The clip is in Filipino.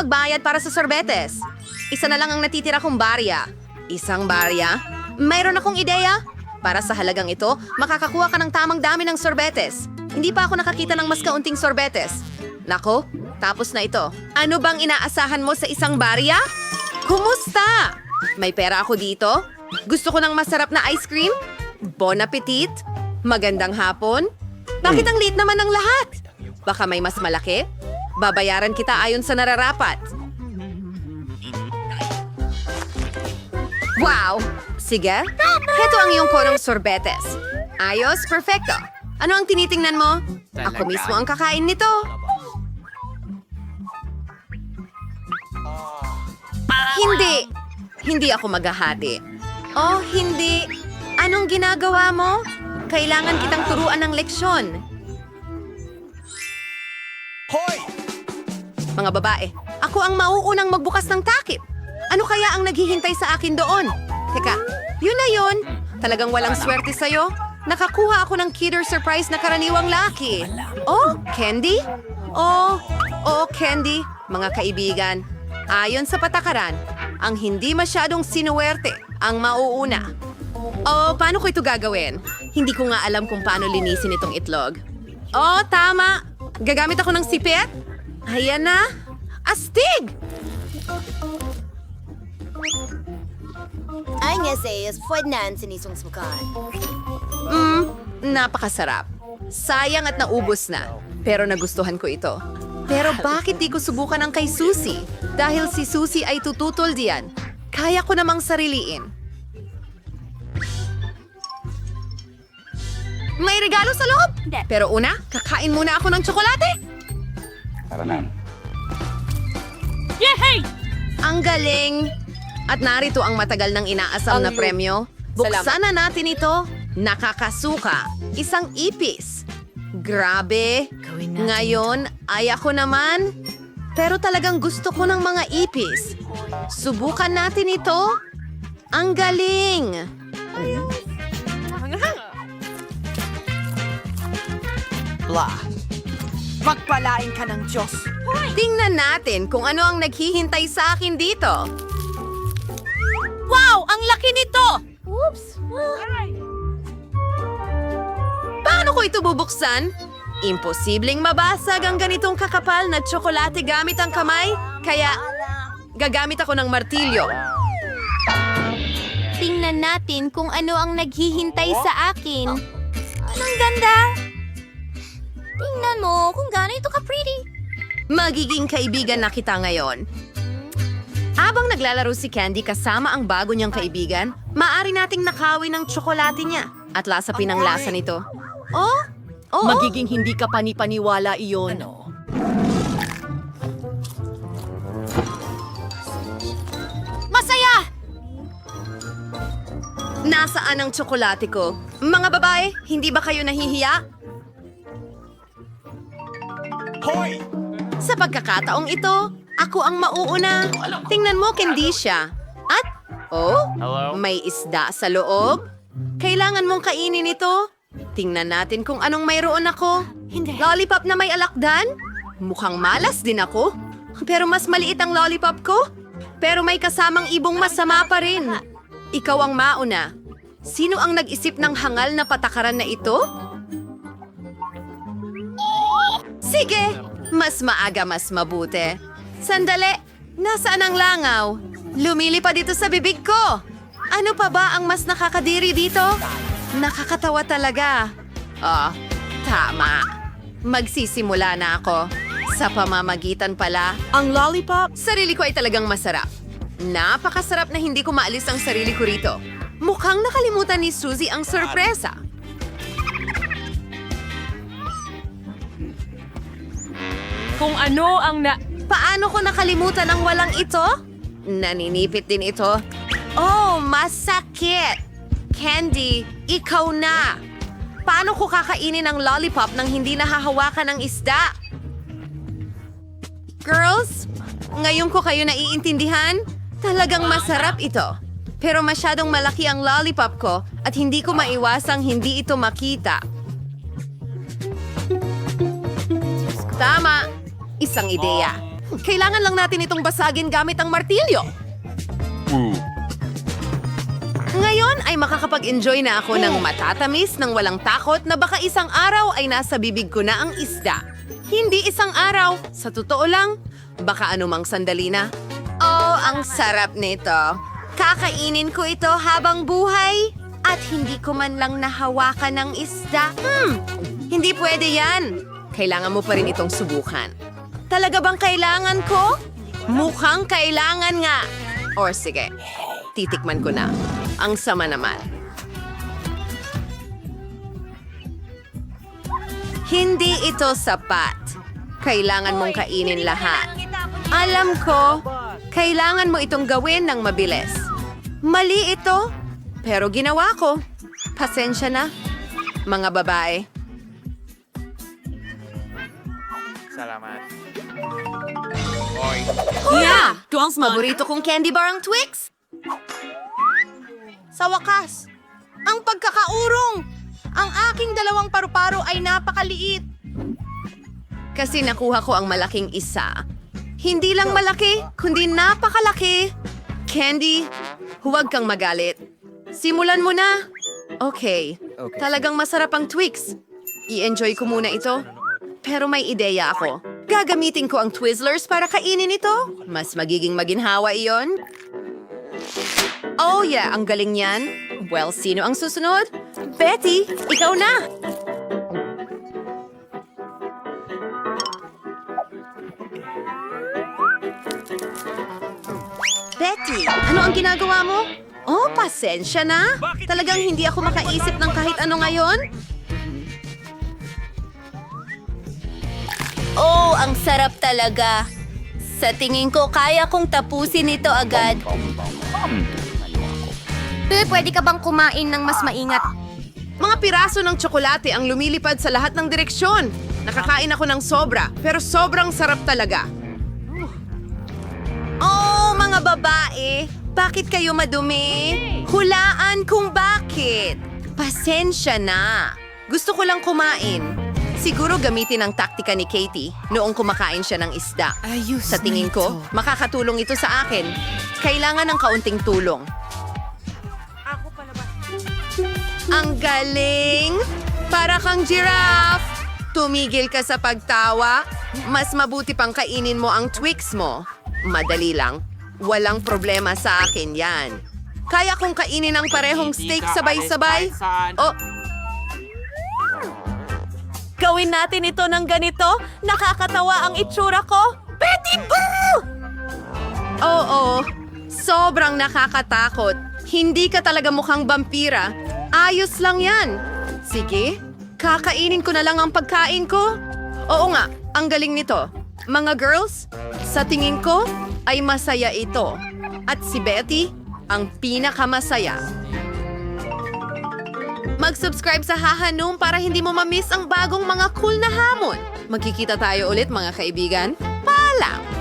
magbayad para sa sorbetes. Isa na lang ang natitira kong barya. Isang barya? Mayroon akong ideya. Para sa halagang ito, makakakuha ka ng tamang dami ng sorbetes. Hindi pa ako nakakita ng mas kaunting sorbetes. Nako, tapos na ito. Ano bang inaasahan mo sa isang barya? Kumusta? May pera ako dito? Gusto ko ng masarap na ice cream? Bon appetit? Magandang hapon? Bakit ang liit naman ng lahat? Baka may mas malaki? Babayaran kita ayon sa nararapat. Wow! Sige, heto ang iyong konong sorbetes. Ayos, perfecto. Ano ang tinitingnan mo? Ako mismo ang kakain nito. Hindi. Hindi ako maghahati. Oh, hindi. Anong ginagawa mo? Kailangan kitang turuan ng leksyon. Hoy! Mga babae, ako ang mauunang magbukas ng takip. Ano kaya ang naghihintay sa akin doon? Teka, yun na yun. Talagang walang swerte sa'yo. Nakakuha ako ng kidder surprise na karaniwang laki. Oh, Candy? Oh, oh, Candy. Mga kaibigan, ayon sa patakaran, ang hindi masyadong sinuwerte ang mauuna. Oh, paano ko ito gagawin? Hindi ko nga alam kung paano linisin itong itlog. Oh, tama. Gagamit ako ng sipit? Ayan na. Astig! Ang essays, pwede na sinisong sukan. Mmm, napakasarap. Sayang at naubos na. Pero nagustuhan ko ito. Pero bakit di ko subukan ang kay Susie? Dahil si Susie ay tututol diyan. Kaya ko namang sariliin. May regalo sa loob! Pero una, kakain muna ako ng tsokolate. Tara na. Ang galing! At narito ang matagal ng inaasam na premyo. Buksan na natin ito. Nakakasuka. Isang ipis. Grabe. Ngayon, ay ako naman. Pero talagang gusto ko ng mga ipis. Subukan natin ito. Ang galing! Blah. Magpalain ka ng Diyos. Tingnan natin kung ano ang naghihintay sa akin dito. Wow! Ang laki nito! Oops! Paano ko ito bubuksan? Imposibleng mabasag ang ganitong kakapal na tsokolate gamit ang kamay, kaya gagamit ako ng martilyo. Tingnan natin kung ano ang naghihintay sa akin. Ang ganda! Tingnan mo kung gaano ito ka-pretty. Magiging kaibigan na kita ngayon. Habang naglalaro si Candy kasama ang bago niyang kaibigan, maaari nating nakawin ng tsokolate niya at lasapin ang lasa nito. Oh? Oo? Magiging hindi ka panipaniwala iyon. Masaya! Nasaan ang tsokolate ko? Mga babae, hindi ba kayo nahihiya? Hoy! Sa pagkakataong ito, ako ang mauuna. Tingnan mo, Kendisha. At, oh, may isda sa loob. Kailangan mong kainin ito. Tingnan natin kung anong mayroon ako. Hindi. Lollipop na may alakdan? Mukhang malas din ako. Pero mas maliit ang lollipop ko. Pero may kasamang ibong masama pa rin. Ikaw ang mauna. Sino ang nag-isip ng hangal na patakaran na ito? Sige, mas maaga mas mabuti. Sandali, nasaan ang langaw? Lumilipad dito sa bibig ko. Ano pa ba ang mas nakakadiri dito? Nakakatawa talaga. Oh, tama. Magsisimula na ako. Sa pamamagitan pala, Ang lollipop? sarili ko ay talagang masarap. Napakasarap na hindi ko maalis ang sarili ko rito. Mukhang nakalimutan ni Suzy ang sorpresa. Kung ano ang na... Paano ko nakalimutan ang walang ito? Naninipit din ito. Oh, masakit! Candy, ikaw na! Paano ko kakainin ang lollipop nang hindi nahahawakan ng isda? Girls, ngayon ko kayo naiintindihan? Talagang masarap ito. Pero masyadong malaki ang lollipop ko at hindi ko maiwasang hindi ito makita. Tama, isang ideya. Kailangan lang natin itong basagin gamit ang martilyo. Ngayon ay makakapag-enjoy na ako ng matatamis ng walang takot na baka isang araw ay nasa bibig ko na ang isda. Hindi isang araw, sa totoo lang, baka anumang sandali na. Oh, ang sarap nito. Kakainin ko ito habang buhay at hindi ko man lang nahawakan ng isda. Hmm, hindi pwede yan. Kailangan mo pa rin itong subukan. Talaga bang kailangan ko? Mukhang kailangan nga. Or sige, titikman ko na. Ang sama naman. Hindi ito sapat. Kailangan mong kainin lahat. Alam ko, kailangan mo itong gawin ng mabilis. Mali ito, pero ginawa ko. Pasensya na, mga babae. Salamat. Hoy. Yeah! Paborito kong candy bar ang Twix. Sa wakas, ang pagkakaurong! Ang aking dalawang paru-paro ay napakaliit. Kasi nakuha ko ang malaking isa. Hindi lang malaki, kundi napakalaki. Candy, huwag kang magalit. Simulan mo na. Okay. Talagang masarap ang Twix. I-enjoy ko muna ito. Pero may ideya ako. Gagamitin ko ang Twizzlers para kainin ito. Mas magiging maginhawa iyon. Oh yeah, ang galing niyan. Well, sino ang susunod? Betty, ikaw na! Betty, ano ang ginagawa mo? Oh, pasensya na. Talagang hindi ako makaisip ng kahit ano ngayon. Ang sarap talaga. Sa tingin ko, kaya kong tapusin ito agad. Eh, pwede ka bang kumain ng mas maingat? Mga piraso ng tsokolate ang lumilipad sa lahat ng direksyon. Nakakain ako ng sobra, pero sobrang sarap talaga. Oh, mga babae, bakit kayo madumi? Hulaan kung bakit. Pasensya na. Gusto ko lang kumain. Siguro gamitin ang taktika ni Katie noong kumakain siya ng isda. Ayos Sa tingin ko, makakatulong ito sa akin. Kailangan ng kaunting tulong. Ang galing! Para kang giraffe! Tumigil ka sa pagtawa. Mas mabuti pang kainin mo ang Twix mo. Madali lang. Walang problema sa akin yan. Kaya kong kainin ang parehong steak sabay-sabay. Oh, Gawin natin ito ng ganito. Nakakatawa ang itsura ko. Betty Boo! Oo, sobrang nakakatakot. Hindi ka talaga mukhang vampira. Ayos lang yan. Sige, kakainin ko na lang ang pagkain ko. Oo nga, ang galing nito. Mga girls, sa tingin ko ay masaya ito. At si Betty, ang pinakamasaya. Mag-subscribe sa Hahanum para hindi mo ma-miss ang bagong mga cool na hamon. Magkikita tayo ulit mga kaibigan. Paalam!